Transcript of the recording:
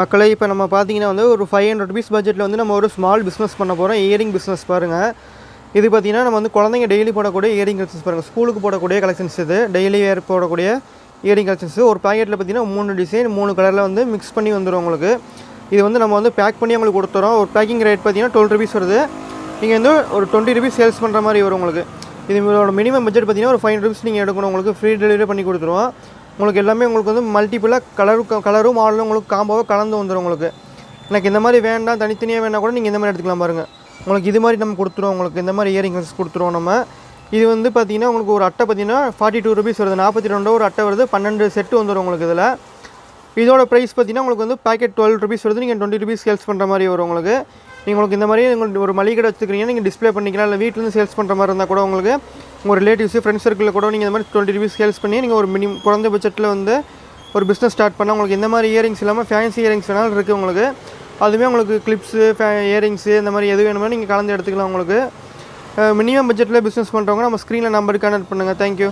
மக்களே இப்போ நம்ம பார்த்தீங்கன்னா வந்து ஒரு ஃபைவ் ஹண்ட்ரட் ருபீஸ் பட்ஜெட்டில் வந்து நம்ம ஒரு ஸ்மால் பிஸ்னஸ் பண்ண போகிறோம் இயரிங் பிஸ்னஸ் பாருங்கள் இது பார்த்தீங்கன்னா நம்ம வந்து குழந்தைங்க டெய்லி போடக்கூடிய இயரிங் கலெக்ஷன்ஸ் பாருங்கள் ஸ்கூலுக்கு போடக்கூடிய கலெக்ஷன்ஸ் இது. டெய்லி வேர் போடக்கூடிய இயரிங் கலெக்ஷன்ஸ் ஒரு பாக்கெட்டில் பார்த்தீங்கன்னா மூணு டிசைன் மூணு கலரில் வந்து மிக்ஸ் பண்ணி வந்துடும் உங்களுக்கு. இது வந்து நம்ம வந்து பேக் பண்ணி உங்களுக்கு கொடுத்துறோம். ஒரு பேக்கிங் ரேட் பார்த்தீங்கன்னா டுவெல் ருபீஸ் வருது. நீங்கள் வந்து ஒரு டுவெண்ட்டி ருபீஸ் சேல்ஸ் பண்ணுற மாதிரி வரும் உங்களுக்கு. இது இதோட மினிமம் பட்ஜெட் பார்த்தீங்கன்னா ஒரு ஃபைவ் ருபீஸ் நீங்கள் எடுக்கணும். உங்களுக்கு ஃப்ரீ டெலிவரி பண்ணி கொடுத்துருவோம். உங்களுக்கு எல்லாமே உங்களுக்கு வந்து மல்டிபிளாக கலரும் கலரும் மாடலும் உங்களுக்கு காம்போவாக கலந்து வந்துடும் உங்களுக்கு. எனக்கு இந்த மாதிரி வேண்டாம் தனித்தனியாக வேணால் கூட நீங்கள் இந்த மாதிரி எடுத்துக்கலாம் பாருங்கள் உங்களுக்கு இது மாதிரி நம்ம கொடுத்துருவோம் உங்களுக்கு. இந்த மாதிரி இயரிங்ஸ் கொடுத்துருவோம் நம்ம. இது வந்து பார்த்தீங்கன்னா உங்களுக்கு ஒரு அட்டை பார்த்திங்கன்னா ஃபார்ட்டி டூ ருபீஸ் வருது. நாற்பத்தி ரெண்டு ஒரு அட்டை வருது. பன்னெண்டு செட்டு வந்துடும் உங்களுக்கு இதில். இதோட ப்ரைஸ் பார்த்தீங்கன்னா உங்களுக்கு வந்து பேக்கெட் டுவெல் ருபீஸ் வருது. நீங்கள் டுவெண்ட்டி ருபீஸ் சேல்ஸ் பண்ணுற மாதிரி வரும் உங்களுக்கு. நீங்கள் உங்களுக்கு இந்த மாதிரி உங்களுக்கு ஒரு மளிகை கடை வச்சுக்கிறீங்க நீங்கள் டிஸ்ப்ளே பண்ணிக்கலாம். இல்லை வீட்டிலேருந்து சேல்ஸ் பண்ணுற மாதிரி இருந்தால் கூட உங்களுக்கு உங்கள் ரிலேட்டிவ்ஸு ஃப்ரெண்ட்ஸ் சர்க்கிளில் கூட நீங்கள் இந்த மாதிரி டுவெண்ட்டி ருபீஸ் சேல்ஸ் பண்ணி நீங்கள் ஒரு மினிமம் குறைந்த பட்ஜெட்டில் வந்து ஒரு பிஸ்னஸ் ஸ்டார்ட் பண்ணால் உங்களுக்கு இந்த மாதிரி இயரிங்ஸ் இல்லாமல் ஃபேன்சி இயரிங்ஸ் வேணாலும் இருக்குது உங்களுக்கு. அதுவுமே உங்களுக்கு கிளிப்ஸு ஃபே இயரிங்ஸு இந்த மாதிரி எது வேணுமோ நீங்கள் கலந்து எடுத்துக்கலாம் உங்களுக்கு. மினிமம் பட்ஜெட்டில் பிஸ்னஸ் பண்ணுறவங்க நம்ம ஸ்க்ரீனில் நம்பருக்கு கனெக்ட் பண்ணுங்கள் தேங்க்யூ